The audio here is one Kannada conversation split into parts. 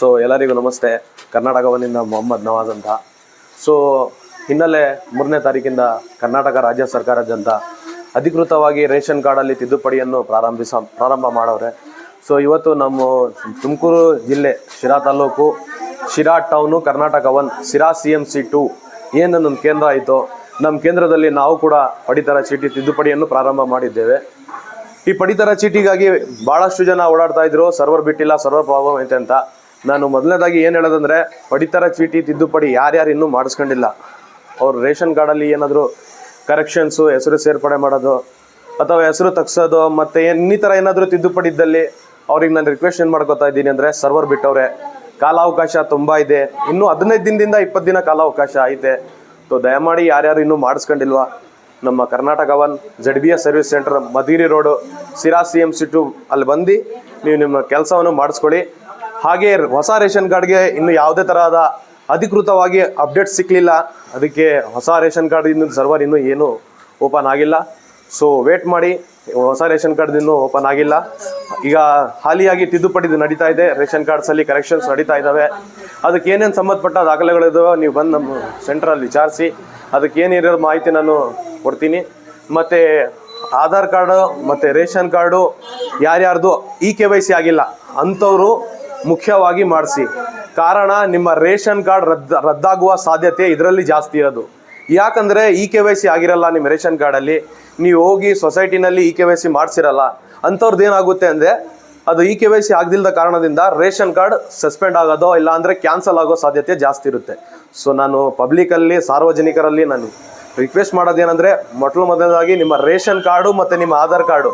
ಸೊ ಎಲ್ಲರಿಗೂ ನಮಸ್ತೆ. ಕರ್ನಾಟಕವನ್ನಿಂದ ಮೊಹಮ್ಮದ್ ನವಾಜ್ ಅಂತ. ಸೊ ಹಿನ್ನೆಲೆ ಮೂರನೇ ತಾರೀಕಿಂದ ಕರ್ನಾಟಕ ರಾಜ್ಯ ಸರ್ಕಾರದಂತ ಅಧಿಕೃತವಾಗಿ ರೇಷನ್ ಕಾರ್ಡಲ್ಲಿ ತಿದ್ದುಪಡಿಯನ್ನು ಪ್ರಾರಂಭಿಸ, ಪ್ರಾರಂಭ ಮಾಡವ್ರೆ. ಸೊ ಇವತ್ತು ನಮ್ಮ ತುಮಕೂರು ಜಿಲ್ಲೆ Sira taluk Sira town Karnataka one, Sira C M C two. ಏನು ನಮ್ಮ ಕೇಂದ್ರ ಆಯಿತು ನಮ್ಮ ಕೇಂದ್ರದಲ್ಲಿ ನಾವು ಕೂಡ ಪಡಿತರ ಚೀಟಿ ತಿದ್ದುಪಡಿಯನ್ನು ಪ್ರಾರಂಭ ಮಾಡಿದ್ದೇವೆ. ಈ ಪಡಿತರ ಚೀಟಿಗಾಗಿ ಭಾಳಷ್ಟು ಜನ ಓಡಾಡ್ತಾ ಇದ್ರು, ಸರ್ವರ್ ಬಿಟ್ಟಿಲ್ಲ, ಸರ್ವರ್ ಪ್ರಾಬ್ಲಮ್ ಐತೆ ಅಂತ. ನಾನು ಮೊದಲನೇದಾಗಿ ಏನು ಹೇಳೋದಂದ್ರೆ, ಪಡಿತರ, ಚೀಟಿ, ತಿದ್ದುಪಡಿ ಯಾರ್ಯಾರು ಇನ್ನೂ ಮಾಡಿಸ್ಕೊಂಡಿಲ್ಲ. ಅವ್ರು ರೇಷನ್ ಕಾರ್ಡಲ್ಲಿ ಏನಾದರೂ ಕರೆಕ್ಷನ್ಸು ಹೆಸರು ಸೇರ್ಪಡೆ ಮಾಡೋದು, ಅಥವಾ ಹೆಸರು ತಗ್ಸೋದು, ಮತ್ತು ಇನ್ನಿತರ ಏನಾದರೂ ತಿದ್ದುಪಡಿ ಇದ್ದಲ್ಲಿ ಅವ್ರಿಗೆ ನಾನು ರಿಕ್ವೆಸ್ಟ್ ಏನು ಮಾಡ್ಕೋತಾ ಇದ್ದೀನಿ ಅಂದರೆ ಸರ್ವರ್ ಬಿಟ್ಟವ್ರೆ. ಕಾಲಾವಕಾಶ ತುಂಬ ಇದೆ. ಇನ್ನೂ ಹದಿನೈದು ದಿನದಿಂದ ಇಪ್ಪತ್ತು ದಿನ ಕಾಲಾವಕಾಶ ಐತೆ. ಸೊ ದಯಮಾಡಿ ಯಾರ್ಯಾರು ಇನ್ನೂ ಮಾಡಿಸ್ಕೊಂಡಿಲ್ವಾ? ನಮ್ಮ Karnataka one Z B S service centre ಮದಿರಿ road Sira C M C two ಅಲ್ಲಿ ಬಂದು ನೀವು ನಿಮ್ಮ ಕೆಲಸವನ್ನು ಮಾಡಿಸ್ಕೊಳ್ಳಿ. ಹಾಗೆ ಹೊಸ ರೇಷನ್ ಕಾರ್ಡ್ಗೆ ಇನ್ನು ಯಾವುದೇ ತರಹದ ಅಧಿಕೃತವಾಗಿ ಅಪ್ಡೇಟ್ ಸಿಕ್ಕಲಿಲ್ಲ ಅದಕ್ಕೆ ಹೊಸ ರೇಷನ್ ಕಾರ್ಡ್ ಇನ್ನು ಸರ್ವರ್ ಇನ್ನೂ ಏನು ಓಪನ್ ಆಗಿಲ್ಲ. ಸೊ ವೇಟ್ ಮಾಡಿ. ಹೊಸ ರೇಷನ್ ಕಾರ್ಡ್ ಇನ್ನೂ ಓಪನ್ ಆಗಿಲ್ಲ. ಈಗ ಹಾಲಿಯಾಗಿ ತಿದ್ದುಪಡಿ ನಡೀತಾ ಇದೆ. ರೇಷನ್ ಕಾರ್ಡ್ಸಲ್ಲಿ ಕರೆಕ್ಷನ್ಸ್ ನಡೀತಾ ಇದ್ದಾವೆ. ಅದಕ್ಕೆ ಏನೇನು ಸಂಬಂಧಪಟ್ಟ ದಾಖಲೆಗಳಿದಾವೆ ನೀವು ಬಂದು ನಮ್ಮ ಸೆಂಟ್ರಲ್ಲಿ ವಿಚಾರಿಸಿ. ಅದಕ್ಕೆ ಏನಿರೋ ಮಾಹಿತಿ ನಾನು ಕೊಡ್ತೀನಿ. ಮತ್ತು ಆಧಾರ್ ಕಾರ್ಡು, ಮತ್ತು ರೇಷನ್ ಕಾರ್ಡು, ಯಾರ್ಯಾರ್ದು ಇ ಕೆ ವೈ ಸಿ ಆಗಿಲ್ಲ. ಅಂಥವರು ಮುಖ್ಯವಾಗಿ ಮಾಡಿಸಿ. ಕಾರಣ, ನಿಮ್ಮ ರೇಷನ್ ಕಾರ್ಡ್ ರದ್ದು, ರದ್ದಾಗುವ ಸಾಧ್ಯತೆ ಇದರಲ್ಲಿ ಜಾಸ್ತಿ ಇರೋದು. ಯಾಕಂದರೆ ಇ ಕೆ ವೈ ಸಿ ಆಗಿರಲ್ಲ ನಿಮ್ಮ ರೇಷನ್ ಕಾರ್ಡಲ್ಲಿ. ನೀವು ಹೋಗಿ ಸೊಸೈಟಿನಲ್ಲಿ ಇ ಕೆ ವೈ ಸಿ ಮಾಡಿಸಿರಲ್ಲ. ಅಂಥವ್ರದ್ದು ಏನಾಗುತ್ತೆ ಅಂದರೆ, ಅದು ಇ ಕೆ ವೈ ಸಿ ಆಗದಿಲ್ಲದ ಕಾರಣದಿಂದ ರೇಷನ್ ಕಾರ್ಡ್ ಸಸ್ಪೆಂಡ್ ಆಗೋದೋ ಇಲ್ಲ ಅಂದರೆ ಕ್ಯಾನ್ಸಲ್ ಆಗೋ ಸಾಧ್ಯತೆ ಜಾಸ್ತಿ ಇರುತ್ತೆ. ಸೊ, ನಾನು ಪಬ್ಲಿಕಲ್ಲಿ ಸಾರ್ವಜನಿಕರಲ್ಲಿ ನಾನು ರಿಕ್ವೆಸ್ಟ್ ಮಾಡೋದೇನೆಂದರೆ ಮೊಟ್ಟಲು ಮೊದಲಾಗಿ ನಿಮ್ಮ ರೇಷನ್ ಕಾರ್ಡು ಮತ್ತು ನಿಮ್ಮ ಆಧಾರ್ ಕಾರ್ಡು.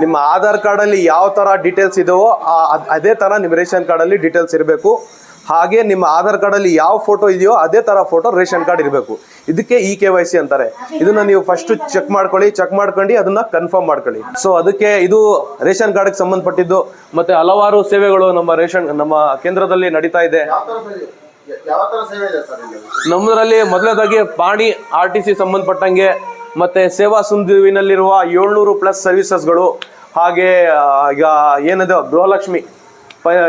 ನಿಮ್ಮ ಆಧಾರ್ ಕಾರ್ಡಲ್ಲಿ ಯಾವ ಥರ ಡೀಟೇಲ್ಸ್ ಇದೆಯೋ ಆ- ಅದೇ ಥರ ನಿಮ್ಮ ರೇಷನ್ ಕಾರ್ಡಲ್ಲಿ ಡೀಟೇಲ್ಸ್ ಇರಬೇಕು. ಹಾಗೆ ನಿಮ್ಮ ಆಧಾರ್ ಕಾರ್ಡಲ್ಲಿ ಯಾವ ಫೋಟೋ ಇದೆಯೋ ಅದೇ ಥರ ಫೋಟೋ ರೇಷನ್ ಕಾರ್ಡ್ ಇರಬೇಕು. ಇದಕ್ಕೆ ಇ ಕೆ ವೈ ಸಿ ಅಂತಾರೆ. ಇದನ್ನ ನೀವು ಫಸ್ಟ್ ಚೆಕ್ ಮಾಡ್ಕೊಳ್ಳಿ ಚೆಕ್ ಮಾಡ್ಕೊಂಡು ಅದನ್ನ ಕನ್ಫರ್ಮ್ ಮಾಡ್ಕೊಳ್ಳಿ. ಸೊ ಅದಕ್ಕೆ ಇದು ರೇಷನ್ ಕಾರ್ಡ್ಗೆ ಸಂಬಂಧಪಟ್ಟಿದ್ದು, ಮತ್ತೆ ಹಲವಾರು ಸೇವೆಗಳು ನಮ್ಮ ರೇಷನ್, ನಮ್ಮ ಕೇಂದ್ರದಲ್ಲಿ ನಡೀತಾ ಇದೆ. ನಮ್ಮದ್ರಲ್ಲಿ ಮೊದಲನೇದಾಗಿ ಪಾಣಿ ಆರ್ ಟಿ ಸಿ ಸಂಬಂಧಪಟ್ಟಂಗೆ ಮತ್ತೆ ಸೇವಾ ಸುಂದಿವಿನಲ್ಲಿರುವ ಏಳ್ನೂರು ಪ್ಲಸ್ ಸರ್ವಿಸಸ್ಗಳು ಹಾಗೆ ಈಗ ಏನಿದೆ, ಗೃಹಲಕ್ಷ್ಮಿ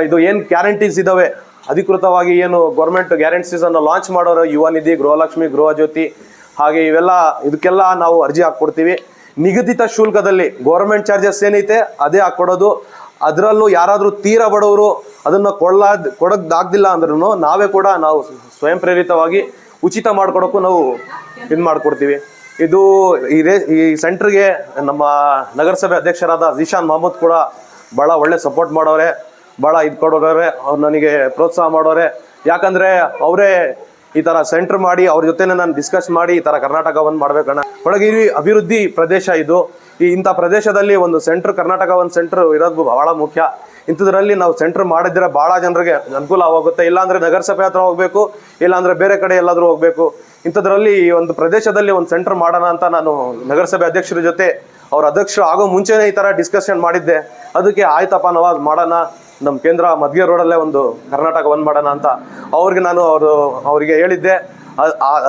ಇದು ಏನು ಗ್ಯಾರಂಟೀಸ್ ಇದಾವೆ, ಅಧಿಕೃತವಾಗಿ ಏನು ಗೌರ್ಮೆಂಟ್ ಗ್ಯಾರಂಟೀಸ್ ಅನ್ನು ಲಾಂಚ್ ಮಾಡೋರು ಯುವ ನಿಧಿ, ಗೃಹಲಕ್ಷ್ಮಿ, ಗೃಹ ಜ್ಯೋತಿ, ಹಾಗೆ ಇವೆಲ್ಲ, ಇದಕ್ಕೆಲ್ಲ ನಾವು ಅರ್ಜಿ ಹಾಕ್ಕೊಡ್ತೀವಿ. ನಿಗದಿತ ಶುಲ್ಕದಲ್ಲಿ ಗೌರ್ಮೆಂಟ್ ಚಾರ್ಜಸ್ ಏನೈತೆ ಅದೇ ಹಾಕ್ಕೊಡೋದು. ಅದರಲ್ಲೂ ಯಾರಾದರೂ ತೀರ ಬಡವರು ಅದನ್ನು ಕೊಳ್ಳಾದ್ ಕೊಡೋದಾಗ್ದಿಲ್ಲ ಅಂದ್ರೂ ನಾವೇ ಕೂಡ ನಾವು ಸ್ವಯಂ ಪ್ರೇರಿತವಾಗಿ ಉಚಿತ ಮಾಡ್ಕೊಡೋಕ್ಕೂ ನಾವು ಇದು ಮಾಡಿಕೊಡ್ತೀವಿ. ಇದು ರೇ ಈ ಸೆಂಟ್ರಿಗೆ ನಮ್ಮ ನಗರಸಭೆ ಅಧ್ಯಕ್ಷರಾದ ಜಿಶಾನ್ ಮಹಮ್ಮದ್ ಕೂಡ ಭಾಳ ಒಳ್ಳೆ ಸಪೋರ್ಟ್ ಮಾಡೋರೆ ಭಾಳ ಇದು ಕೊಡೋರೆ ಅವ್ರು ನನಗೆ ಪ್ರೋತ್ಸಾಹ ಮಾಡೋರೆ. ಯಾಕಂದರೆ ಅವರೇ ಈ ತರ ಸೆಂಟರ್ ಮಾಡಿ ಅವ್ರ ಜೊತೆನೇ ನಾನು ಡಿಸ್ಕಸ್ ಮಾಡಿ ಈ ತರ ಕರ್ನಾಟಕವನ್ನು ಮಾಡ್ಬೇಕಣ್ಣ. ಒಳಗಿರಿ ಅಭಿವೃದ್ಧಿ ಪ್ರದೇಶ ಇದು. ಈ ಇಂಥ ಪ್ರದೇಶದಲ್ಲಿ ಒಂದು ಸೆಂಟರ್ ಕರ್ನಾಟಕ ಒಂದು ಸೆಂಟರ್ ಇರೋದು ಬಹಳ ಮುಖ್ಯ. ಇಂಥದ್ರಲ್ಲಿ ನಾವು ಸೆಂಟರ್ ಮಾಡಿದ್ರೆ ಬಹಳ ಜನರಿಗೆ ಅನುಕೂಲ ಆಗುತ್ತೆ ಇಲ್ಲಾಂದ್ರೆ ನಗರಸಭೆ ಹತ್ರ ಹೋಗ್ಬೇಕು, ಇಲ್ಲಾಂದ್ರೆ ಬೇರೆ ಕಡೆ ಎಲ್ಲಾದರೂ ಹೋಗ್ಬೇಕು. ಇಂಥದ್ರಲ್ಲಿ ಈ ಒಂದು ಪ್ರದೇಶದಲ್ಲಿ ಒಂದು ಸೆಂಟರ್ ಮಾಡೋಣ ಅಂತ ನಾನು ನಗರಸಭೆ ಅಧ್ಯಕ್ಷರ ಜೊತೆ ಅವ್ರ ಅಧ್ಯಕ್ಷರು ಆಗೋ ಮುಂಚೆನೇ ಈ ತರ ಡಿಸ್ಕಷನ್ ಮಾಡಿದ್ದೆ. ಅದಕ್ಕೆ ಆಯ್ತಪ್ಪ ನವಾಜ್ ಮಾಡೋಣ. ನಮ್ಮ ಕೇಂದ್ರ ಮಧ್ಯ ರೋಡಲ್ಲೇ ಒಂದು ಕರ್ನಾಟಕ ಒನ್ ಮಾಡೋಣ ಅಂತ ಅವ್ರಿಗೆ ನಾನು ಅವರು, ಅವರಿಗೆ ಹೇಳಿದ್ದೆ.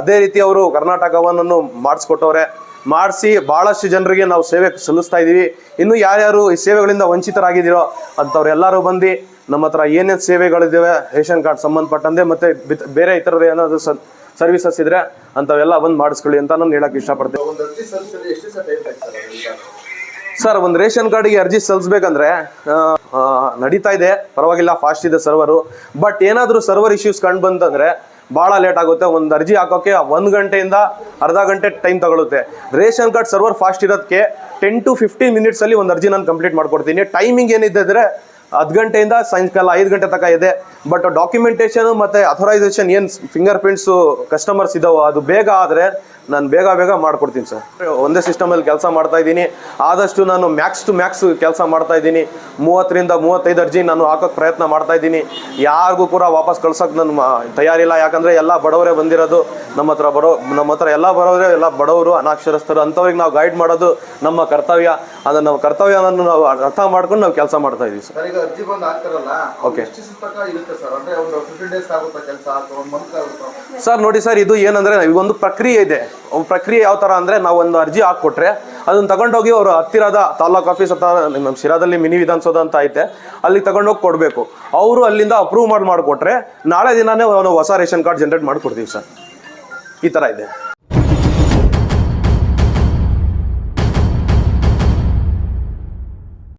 ಅದೇ ರೀತಿ ಅವರು ಕರ್ನಾಟಕ ಕರ್ನಾಟಕವನ್ನು ಮಾಡಿಸ್ಕೊಟ್ಟವ್ರೆ. ಮಾಡಿಸಿ ಭಾಳಷ್ಟು ಜನರಿಗೆ ನಾವು ಸೇವೆ ಸಲ್ಲಿಸ್ತಾ ಇದ್ದೀವಿ. ಇನ್ನು ಯಾರ್ಯಾರು ಈ ಸೇವೆಗಳಿಂದ ವಂಚಿತರಾಗಿದ್ದೀರೋ ಅಂಥವ್ರೆಲ್ಲರೂ ಬಂದು ನಮ್ಮ ಹತ್ರ ಏನೇನು ಸೇವೆಗಳಿದ್ದಾವೆ ರೇಷನ್ ಕಾರ್ಡ್ ಸಂಬಂಧಪಟ್ಟಂತೆ ಮತ್ತು ಬೇರೆ ಇತರ ಏನಾದರೂ ಸರ್ವಿಸಸ್ ಇದ್ರೆ ಅಂಥವೆಲ್ಲ ಬಂದು ಮಾಡಿಸ್ಕೊಳ್ಳಿ ಅಂತ ನಾನು ಹೇಳಕ್ಕೆ ಇಷ್ಟಪಡ್ತೀನಿ. ಸರ್, ಒಂದು ರೇಷನ್ ಕಾರ್ಡಿಗೆ ಅರ್ಜಿ ಸಲ್ಲಿಸ್ಬೇಕಂದ್ರೆ ನಡೀತಾ ಇದೆ. ಪರವಾಗಿಲ್ಲ ಫಾಸ್ಟ್ ಇದೆ ಸರ್ವರು ಬಟ್ ಏನಾದರೂ ಸರ್ವರ್ ಇಶ್ಯೂಸ್ ಕಂಡು ಬಂತಂದ್ರೆ, ಭಾಳ ಲೇಟ್ ಆಗುತ್ತೆ. ಒಂದು ಅರ್ಜಿ ಹಾಕೋಕ್ಕೆ ಒಂದು ಗಂಟೆಯಿಂದ ಅರ್ಧ ಗಂಟೆ ಟೈಮ್ ತಗೊಳುತ್ತೆ. ರೇಷನ್ ಕಾರ್ಡ್ ಸರ್ವರ್ ಫಾಸ್ಟ್ ಇರೋದಕ್ಕೆ ಟೆನ್ ಟು ಫಿಫ್ಟೀನ್ ಮಿನಿಟ್ಸಲ್ಲಿ ಒಂದು ಅರ್ಜಿ ನಾನು ಕಂಪ್ಲೀಟ್ ಮಾಡ್ಕೊಡ್ತೀನಿ. ಟೈಮಿಂಗ್ ಏನಿದೆ ಅಂದರೆ ಹತ್ತು ಗಂಟೆಯಿಂದ ಸಾಯಂಕಾಲ ಐದು ಗಂಟೆ ತನಕ ಇದೆ. ಬಟ್ ಡಾಕ್ಯುಮೆಂಟೇಷನ್ ಮತ್ತು ಅಥರೈಸೇಷನ್ ಏನು ಫಿಂಗರ್ ಪ್ರಿಂಟ್ಸು ಕಸ್ಟಮರ್ಸ್ ಇದಾವೋ, ಅದು ಬೇಗ ಆದರೆ ನಾನು ಬೇಗ ಬೇಗ ಮಾಡ್ಕೊಡ್ತೀನಿ ಸರ್. ಒಂದೇ ಸಿಸ್ಟಮಲ್ಲಿ ಕೆಲಸ ಮಾಡ್ತಾ ಇದ್ದೀನಿ. ಆದಷ್ಟು ನಾನು ಮ್ಯಾಕ್ಸ್ ಟು ಮ್ಯಾಕ್ಸ್ ಕೆಲಸ ಮಾಡ್ತಾ ಇದ್ದೀನಿ. ಮೂವತ್ತರಿಂದ ಮೂವತ್ತೈದು ಅರ್ಜಿ ನಾನು ಹಾಕೋಕ್ಕೆ ಪ್ರಯತ್ನ ಮಾಡ್ತಾ ಇದ್ದೀನಿ. ಯಾರಿಗೂ ಕೂಡ ವಾಪಸ್ ಕಳ್ಸೋಕೆ ನಾನು ತಯಾರಿಲ್ಲ. ಯಾಕಂದರೆ ಎಲ್ಲ ಬಡವರೇ ಬಂದಿರೋದು. ನಮ್ಮ ಹತ್ರ ಬರೋ ನಮ್ಮ ಹತ್ರ ಎಲ್ಲ ಬರೋರೇ ಎಲ್ಲ ಬಡವರು ಅನಾಕ್ಷರಸ್ಥರು ಅಂಥವ್ರಿಗೆ ನಾವು ಗೈಡ್ ಮಾಡೋದು ನಮ್ಮ ಕರ್ತವ್ಯ. ಅದನ್ನು ನಮ್ಮ ಕರ್ತವ್ಯವನ್ನು ನಾವು ಅರ್ಥ ಮಾಡ್ಕೊಂಡು ನಾವು ಕೆಲಸ ಮಾಡ್ತಾ ಇದ್ದೀವಿ ಸರ್. ಈಗ ಅರ್ಜಿ ಬಂದು ಹಾಕ್ತಾರಲ್ಲ ಇರುತ್ತೆ ಸರ್? ನೋಡಿ ಸರ್ ಇದು ಏನಂದರೆ ಒಂದು ಪ್ರಕ್ರಿಯೆ ಇದೆ. ಪ್ರಕ್ರಿಯೆ ಯಾವ ಥರ ಅಂದರೆ ನಾವು ಒಂದು ಅರ್ಜಿ ಹಾಕ್ಕೊಟ್ರೆ ಅದನ್ನ ತಗೊಂಡೋಗಿ ಅವರು ಹತ್ತಿರದ ತಾಲೂಕು ಆಫೀಸ್ ಅಥವಾ ನಮ್ಮ ಶಿರಾದಲ್ಲಿ ಮಿನಿ ವಿಧಾನಸೌಧ ಅಂತ ಐತೆ ಅಲ್ಲಿ ತಗೊಂಡೋಗಿ ಕೊಡಬೇಕು. ಅವರು ಅಲ್ಲಿಂದ ಅಪ್ರೂವ್ ಮಾಡಿ ಮಾಡಿಕೊಟ್ರೆ ನಾಳೆ ದಿನವೇ ಹೊಸ ರೇಷನ್ ಕಾರ್ಡ್ ಜನ್ರೇಟ್ ಮಾಡಿಕೊಡ್ತೀವಿ ಸರ್. ಈ ಥರ ಇದೆ.